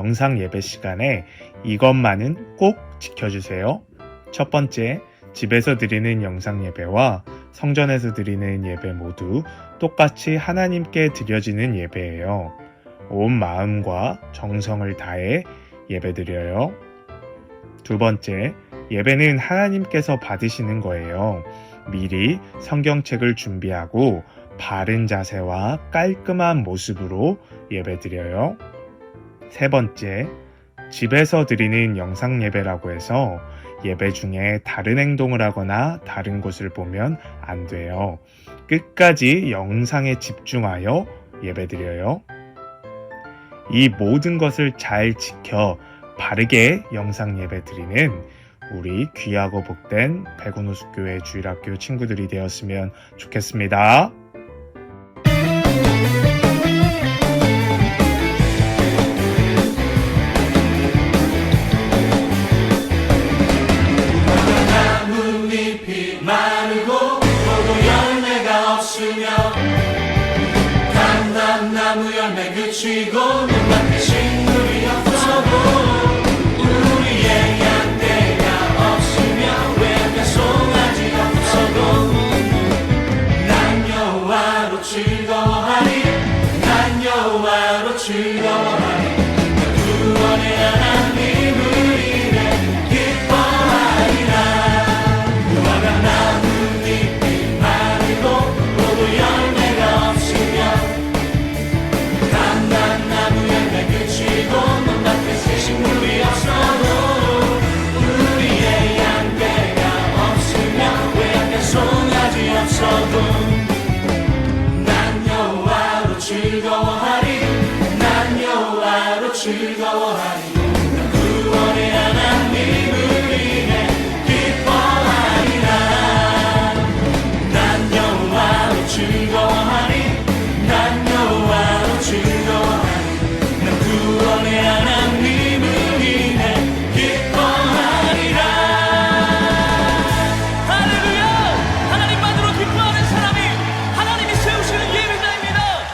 영상 예배 시간에 이것만은 꼭 지켜주세요. 첫 번째, 집에서 드리는 영상 예배와 성전에서 드리는 예배 모두 똑같이 하나님께 드려지는 예배예요. 온 마음과 정성을 다해 예배 드려요. 두 번째, 예배는 하나님께서 받으시는 거예요. 미리 성경책을 준비하고 바른 자세와 깔끔한 모습으로 예배 드려요. 세 번째, 집에서 드리는 영상 예배라고 해서 예배 중에 다른 행동을 하거나 다른 곳을 보면 안 돼요. 끝까지 영상에 집중하여 예배 드려요. 이 모든 것을 잘 지켜 바르게 영상 예배 드리는 우리 귀하고 복된 백운호숙교회 주일학교 친구들이 되었으면 좋겠습니다.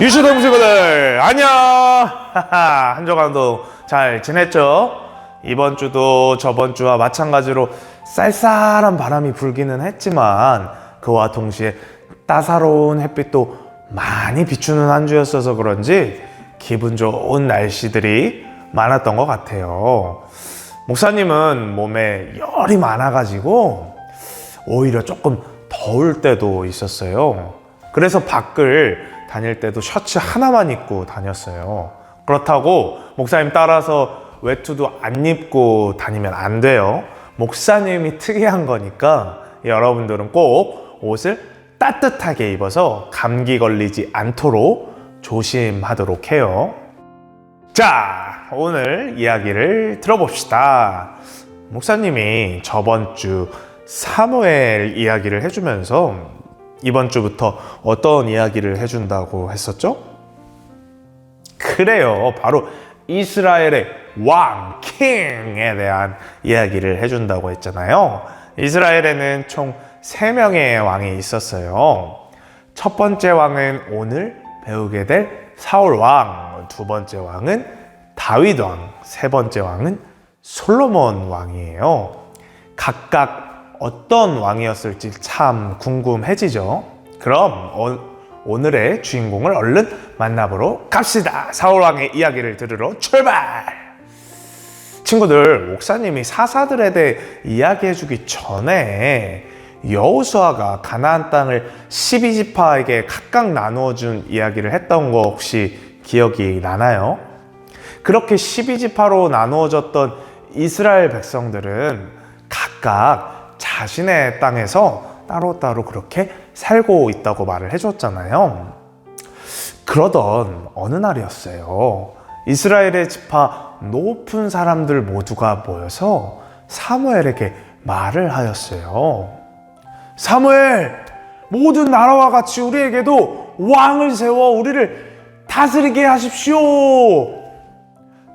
유슈동 친구들 안녕 한 주 간도 잘 지냈죠? 이번 주도 저번 주와 마찬가지로 쌀쌀한 바람이 불기는 했지만 그와 동시에 따사로운 햇빛도 많이 비추는 한 주였어서 그런지 기분 좋은 날씨들이 많았던 것 같아요. 목사님은 몸에 열이 많아가지고 오히려 조금 더울 때도 있었어요. 그래서 밖을 다닐 때도 셔츠 하나만 입고 다녔어요. 그렇다고 목사님 따라서 외투도 안 입고 다니면 안 돼요. 목사님이 특이한 거니까 여러분들은 꼭 옷을 따뜻하게 입어서 감기 걸리지 않도록 조심하도록 해요. 자, 오늘 이야기를 들어봅시다. 목사님이 저번 주 사무엘 이야기를 해주면서 이번 주부터 어떤 이야기를 해준다고 했었죠? 그래요. 바로 이스라엘의 왕, 킹에 대한 이야기를 해준다고 했잖아요. 이스라엘에는 총 3명의 왕이 있었어요. 첫 번째 왕은 오늘 배우게 될 사울 왕, 두 번째 왕은 다윗 왕, 세 번째 왕은 솔로몬 왕이에요. 각각 어떤 왕이었을지 참 궁금해지죠. 그럼 어- 오늘의 주인공을 얼른 만나보러 갑시다. 사울 왕의 이야기를 들으러 출발! 친구들, 목사님이 사사들에 대해 이야기해주기 전에 여호수아가 가나안 땅을 12지파에게 각각 나누어준 이야기를 했던 거 혹시 기억이 나나요? 그렇게 12지파로 나누어졌던 이스라엘 백성들은 각각 자신의 땅에서 따로따로 그렇게 살고 있다고 말을 해줬잖아요. 그러던 어느 날이었어요. 이스라엘의 지파 높은 사람들 모두가 모여서 사무엘에게 말을 하였어요. 사무엘, 모든 나라와 같이 우리에게도 왕을 세워 우리를 다스리게 하십시오.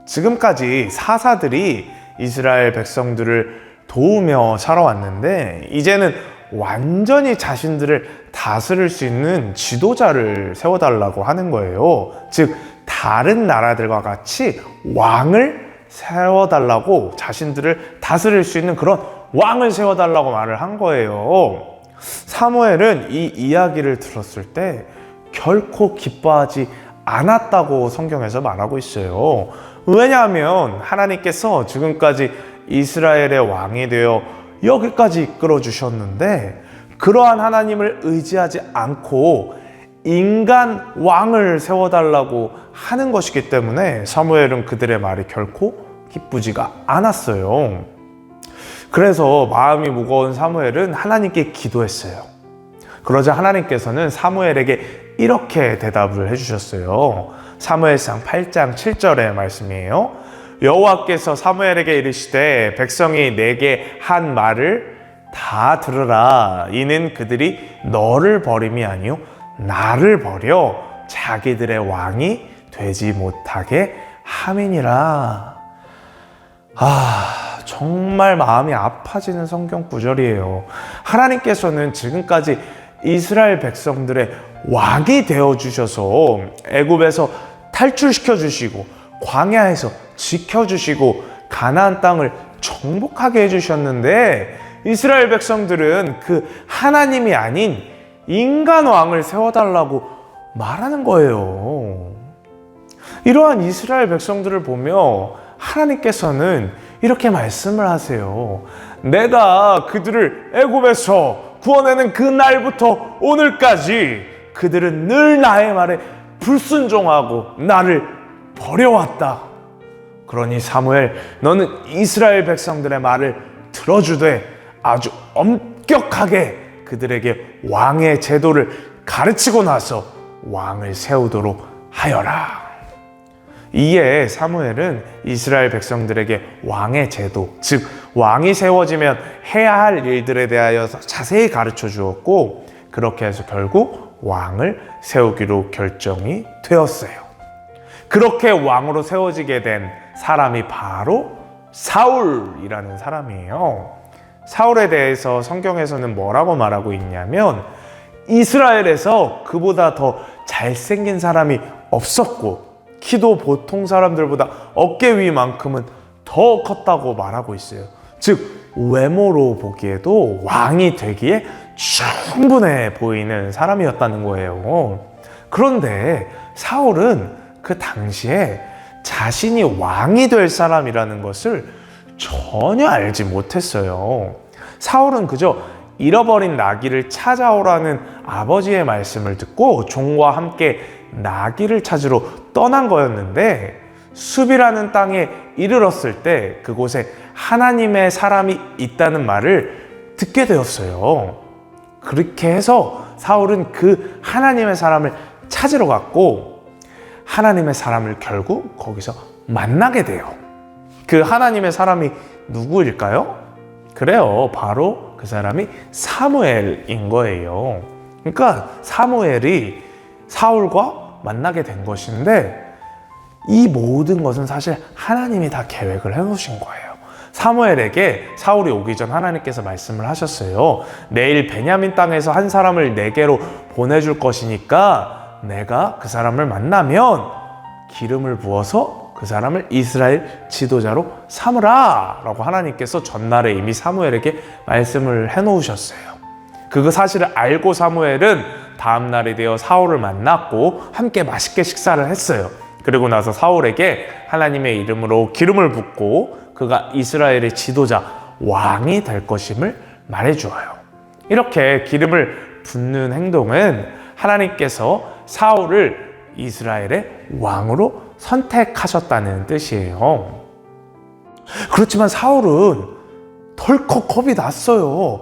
지금까지 사사들이 이스라엘 백성들을 도우며 살아왔는데 이제는 완전히 자신들을 다스릴 수 있는 지도자를 세워달라고 하는 거예요. 즉 다른 나라들과 같이 왕을 세워달라고 자신들을 다스릴 수 있는 그런 왕을 세워달라고 말을 한 거예요. 사무엘은 이 이야기를 들었을 때 결코 기뻐하지 않았다고 성경에서 말하고 있어요. 왜냐하면 하나님께서 지금까지 이스라엘의 왕이 되어 여기까지 이끌어 주셨는데 그러한 하나님을 의지하지 않고 인간 왕을 세워달라고 하는 것이기 때문에 사무엘은 그들의 말이 결코 기쁘지가 않았어요. 그래서 마음이 무거운 사무엘은 하나님께 기도했어요. 그러자 하나님께서는 사무엘에게 이렇게 대답을 해주셨어요. 사무엘상 8장 7절의 말씀이에요. 여호와께서 사무엘에게 이르시되 백성이 내게 한 말을 다 들으라. 이는 그들이 너를 버림이 아니요 나를 버려 자기들의 왕이 되지 못하게 함이니라. 아, 정말 마음이 아파지는 성경 구절이에요. 하나님께서는 지금까지 이스라엘 백성들의 왕이 되어 주셔서 애굽에서 탈출시켜 주시고 광야에서 지켜 주시고 가나안 땅을 정복하게 해 주셨는데 이스라엘 백성들은 그 하나님이 아닌 인간 왕을 세워 달라고 말하는 거예요. 이러한 이스라엘 백성들을 보며 하나님께서는 이렇게 말씀을 하세요. 내가 그들을 애굽에서 구원하는 그 날부터 오늘까지 그들은 늘 나의 말에 불순종하고 나를 버려왔다. 그러니 사무엘 너는 이스라엘 백성들의 말을 들어주되 아주 엄격하게 그들에게 왕의 제도를 가르치고 나서 왕을 세우도록 하여라. 이에 사무엘은 이스라엘 백성들에게 왕의 제도, 즉 왕이 세워지면 해야 할 일들에 대하여 자세히 가르쳐 주었고 그렇게 해서 결국 왕을 세우기로 결정이 되었어요. 그렇게 왕으로 세워지게 된 사람이 바로 사울이라는 사람이에요. 사울에 대해서 성경에서는 뭐라고 말하고 있냐면 이스라엘에서 그보다 더 잘생긴 사람이 없었고 키도 보통 사람들보다 어깨 위만큼은 더 컸다고 말하고 있어요. 즉 외모로 보기에도 왕이 되기에 충분해 보이는 사람이었다는 거예요. 그런데 사울은 그 당시에 자신이 왕이 될 사람이라는 것을 전혀 알지 못했어요. 사울은 그저 잃어버린 나귀를 찾아오라는 아버지의 말씀을 듣고 종과 함께 나귀를 찾으러 떠난 거였는데 숲이라는 땅에 이르렀을 때 그곳에 하나님의 사람이 있다는 말을 듣게 되었어요. 그렇게 해서 사울은 그 하나님의 사람을 찾으러 갔고 하나님의 사람을 결국 거기서 만나게 돼요. 그 하나님의 사람이 누구일까요? 그래요. 바로 그 사람이 사무엘인 거예요. 그러니까 사무엘이 사울과 만나게 된 것인데 이 모든 것은 사실 하나님이 다 계획을 해 놓으신 거예요. 사무엘에게 사울이 오기 전 하나님께서 말씀을 하셨어요. 내일 베냐민 땅에서 한 사람을 내게로 보내줄 것이니까 내가 그 사람을 만나면 기름을 부어서 그 사람을 이스라엘 지도자로 삼으라 라고 하나님께서 전날에 이미 사무엘에게 말씀을 해 놓으셨어요. 그 사실을 알고 사무엘은 다음 날이 되어 사울을 만났고 함께 맛있게 식사를 했어요. 그리고 나서 사울에게 하나님의 이름으로 기름을 붓고 그가 이스라엘의 지도자 왕이 될 것임을 말해 주어요. 이렇게 기름을 붓는 행동은 하나님께서 사울을 이스라엘의 왕으로 선택하셨다는 뜻이에요. 그렇지만 사울은 덜컥 겁이 났어요.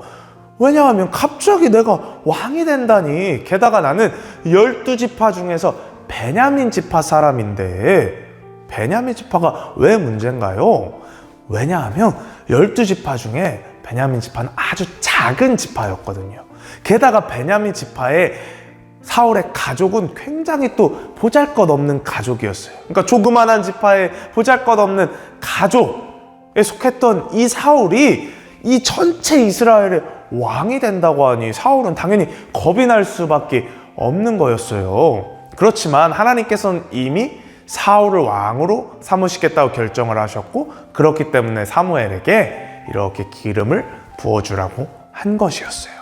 왜냐하면 갑자기 내가 왕이 된다니. 게다가 나는 열두 지파 중에서 베냐민 지파 사람인데 베냐민 지파가 왜 문제인가요? 왜냐하면 열두 지파 중에 베냐민 지파는 아주 작은 지파였거든요. 게다가 베냐민 지파의 사울의 가족은 굉장히 또 보잘것없는 가족이었어요. 그러니까 조그만한 지파의 보잘것없는 가족에 속했던 이 사울이 이 전체 이스라엘의 왕이 된다고 하니 사울은 당연히 겁이 날 수밖에 없는 거였어요. 그렇지만 하나님께서는 이미 사울을 왕으로 삼으시겠다고 결정을 하셨고 그렇기 때문에 사무엘에게 이렇게 기름을 부어주라고 한 것이었어요.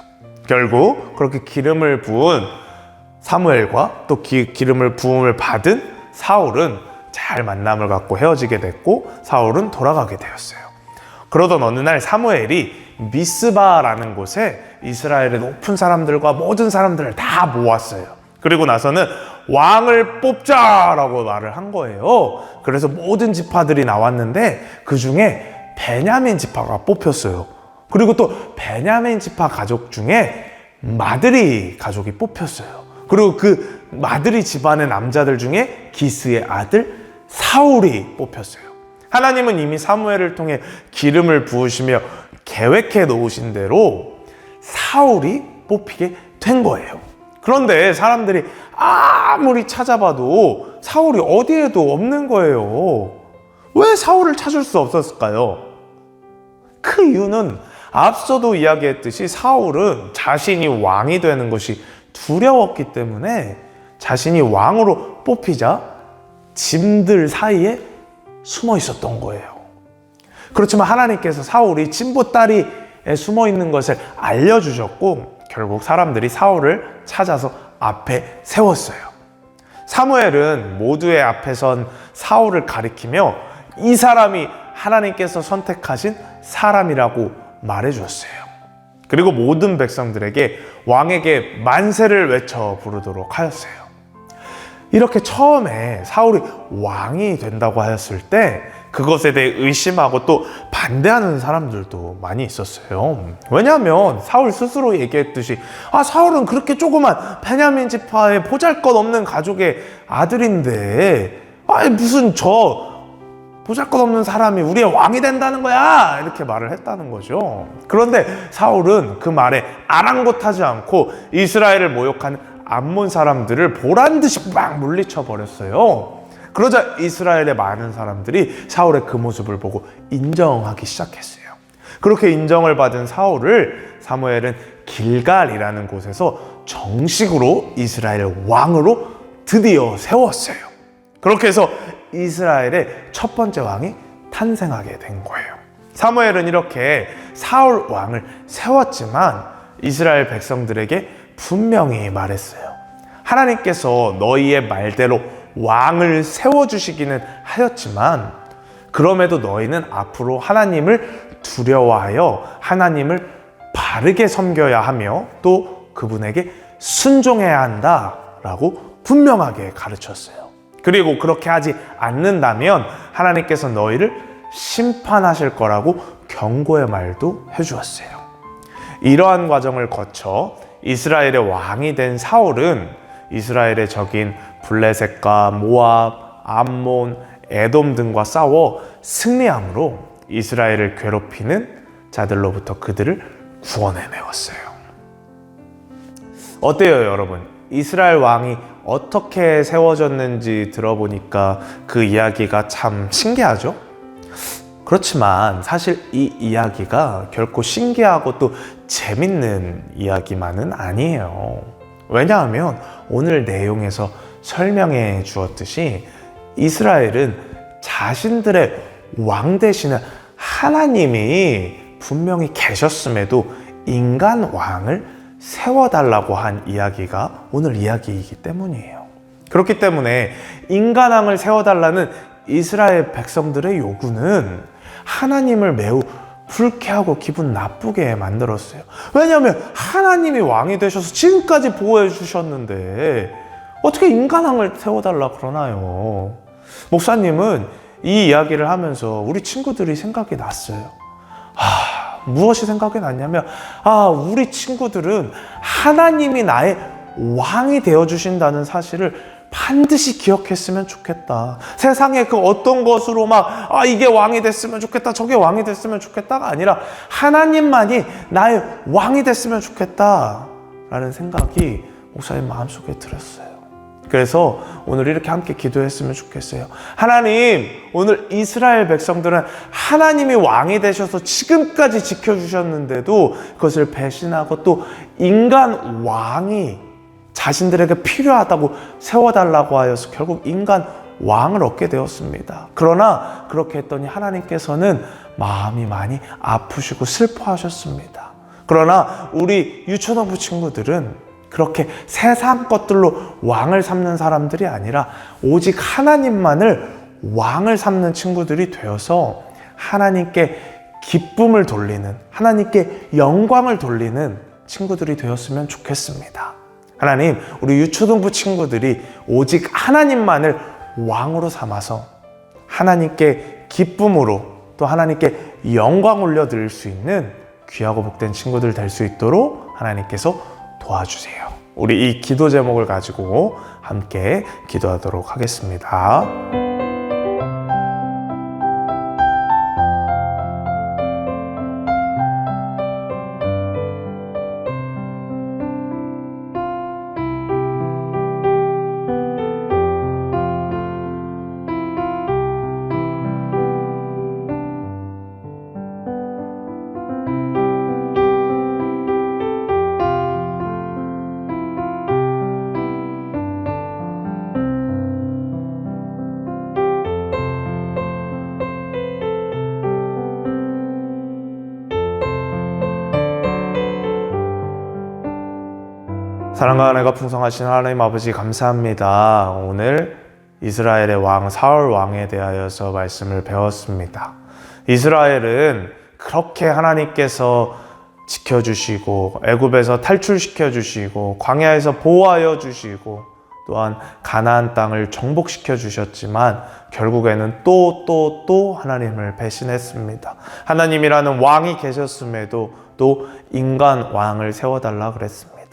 결국 그렇게 기름을 부은 사무엘과 또 기, 기름을 부음을 받은 사울은 잘 만남을 갖고 헤어지게 됐고 사울은 돌아가게 되었어요. 그러던 어느 날 사무엘이 미스바라는 곳에 이스라엘의 높은 사람들과 모든 사람들을 다 모았어요. 그리고 나서는 왕을 뽑자라고 말을 한 거예요. 그래서 모든 지파들이 나왔는데 그 중에 베냐민 지파가 뽑혔어요. 그리고 또 베냐민 지파 가족 중에 마드리 가족이 뽑혔어요. 그리고 그 마드리 집안의 남자들 중에 기스의 아들 사울이 뽑혔어요. 하나님은 이미 사무엘을 통해 기름을 부으시며 계획해 놓으신 대로 사울이 뽑히게 된 거예요. 그런데 사람들이 아무리 찾아봐도 사울이 어디에도 없는 거예요. 왜 사울을 찾을 수 없었을까요? 그 이유는 앞서도 이야기했듯이 사울은 자신이 왕이 되는 것이 두려웠기 때문에 자신이 왕으로 뽑히자 짐들 사이에 숨어 있었던 거예요. 그렇지만 하나님께서 사울이 진보다리에 숨어 있는 것을 알려주셨고 결국 사람들이 사울을 찾아서 앞에 세웠어요. 사무엘은 모두의 앞에 선 사울을 가리키며 이 사람이 하나님께서 선택하신 사람이라고 말해 주었어요. 그리고 모든 백성들에게 왕에게 만세를 외쳐 부르도록 하였어요. 이렇게 처음에 사울이 왕이 된다고 하였을 때 그것에 대해 의심하고 또 반대하는 사람들도 많이 있었어요. 왜냐하면 사울 스스로 얘기했듯이 아 사울은 그렇게 조그만 베냐민 지파의 보잘것없는 가족의 아들인데 아 무슨 저 보잘것없는 사람이 우리의 왕이 된다는 거야 이렇게 말을 했다는 거죠. 그런데 사울은 그 말에 아랑곳하지 않고 이스라엘을 모욕하는 암몬 사람들을 보란 듯이 막 물리쳐 버렸어요. 그러자 이스라엘의 많은 사람들이 사울의 그 모습을 보고 인정하기 시작했어요. 그렇게 인정을 받은 사울을 사무엘은 길갈이라는 곳에서 정식으로 이스라엘 왕으로 드디어 세웠어요. 그렇게 해서 이스라엘의 첫 번째 왕이 탄생하게 된 거예요. 사무엘은 이렇게 사울 왕을 세웠지만 이스라엘 백성들에게 분명히 말했어요. 하나님께서 너희의 말대로 왕을 세워주시기는 하였지만 그럼에도 너희는 앞으로 하나님을 두려워하여 하나님을 바르게 섬겨야 하며 또 그분에게 순종해야 한다 라고 분명하게 가르쳤어요. 그리고 그렇게 하지 않는다면 하나님께서 너희를 심판하실 거라고 경고의 말도 해주었어요. 이러한 과정을 거쳐 이스라엘의 왕이 된 사울은 이스라엘의 적인 블레셋과 모압, 암몬, 에돔 등과 싸워 승리함으로 이스라엘을 괴롭히는 자들로부터 그들을 구원해 내었어요. 어때요, 여러분? 이스라엘 왕이 어떻게 세워졌는지 들어보니까 그 이야기가 참 신기하죠? 그렇지만 사실 이 이야기가 결코 신기하고 또 재밌는 이야기만은 아니에요. 왜냐하면 오늘 내용에서 설명해 주었듯이 이스라엘은 자신들의 왕 대신에 하나님이 분명히 계셨음에도 인간 왕을 세워달라고 한 이야기가 오늘 이야기이기 때문이에요. 그렇기 때문에 인간왕을 세워달라는 이스라엘 백성들의 요구는 하나님을 매우 불쾌하고 기분 나쁘게 만들었어요. 왜냐하면 하나님이 왕이 되셔서 지금까지 보호해 주셨는데 어떻게 인간왕을 세워달라 그러나요? 목사님은 이 이야기를 하면서 우리 친구들이 생각이 났어요. 아, 무엇이 생각이 났냐면, 아, 우리 친구들은 하나님이 나의 왕이 되어 주신다는 사실을 반드시 기억했으면 좋겠다. 세상에 그 어떤 것으로 막, 아, 이게 왕이 됐으면 좋겠다, 저게 왕이 됐으면 좋겠다가 아니라 하나님만이 나의 왕이 됐으면 좋겠다. 라는 생각이 목사님 마음속에 들었어요. 그래서 오늘 이렇게 함께 기도했으면 좋겠어요. 하나님, 오늘 이스라엘 백성들은 하나님이 왕이 되셔서 지금까지 지켜주셨는데도 그것을 배신하고 또 인간 왕이 자신들에게 필요하다고 세워달라고 하여서 결국 인간 왕을 얻게 되었습니다. 그러나 그렇게 했더니 하나님께서는 마음이 많이 아프시고 슬퍼하셨습니다. 그러나 우리 유초등부 친구들은 그렇게 세상 것들로 왕을 삼는 사람들이 아니라 오직 하나님만을 왕을 삼는 친구들이 되어서 하나님께 기쁨을 돌리는, 하나님께 영광을 돌리는 친구들이 되었으면 좋겠습니다. 하나님, 우리 유초등부 친구들이 오직 하나님만을 왕으로 삼아서 하나님께 기쁨으로 또 하나님께 영광 올려드릴 수 있는 귀하고 복된 친구들 될 수 있도록 하나님께서 도와주세요. 우리 이 기도 제목을 가지고 함께 기도하도록 하겠습니다. 사랑과 은혜가 풍성하신 하나님 아버지 감사합니다. 오늘 이스라엘의 왕 사울 왕에 대하여서 말씀을 배웠습니다. 이스라엘은 그렇게 하나님께서 지켜주시고 애굽에서 탈출시켜 주시고 광야에서 보호하여 주시고 또한 가나안 땅을 정복시켜 주셨지만 결국에는 또 또 또 하나님을 배신했습니다. 하나님이라는 왕이 계셨음에도 또 인간 왕을 세워달라 그랬습니다.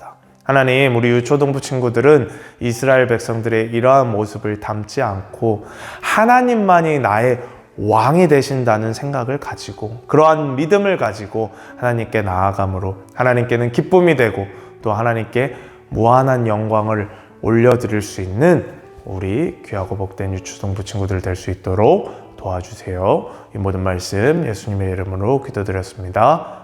하나님, 우리 유초동부 친구들은 이스라엘 백성들의 이러한 모습을 담지 않고 하나님만이 나의 왕이 되신다는 생각을 가지고 그러한 믿음을 가지고 하나님께 나아감으로 하나님께는 기쁨이 되고 또 하나님께 무한한 영광을 올려드릴 수 있는 우리 귀하고 복된 유초동부 친구들 될 수 있도록 도와주세요. 이 모든 말씀 예수님의 이름으로 기도드렸습니다.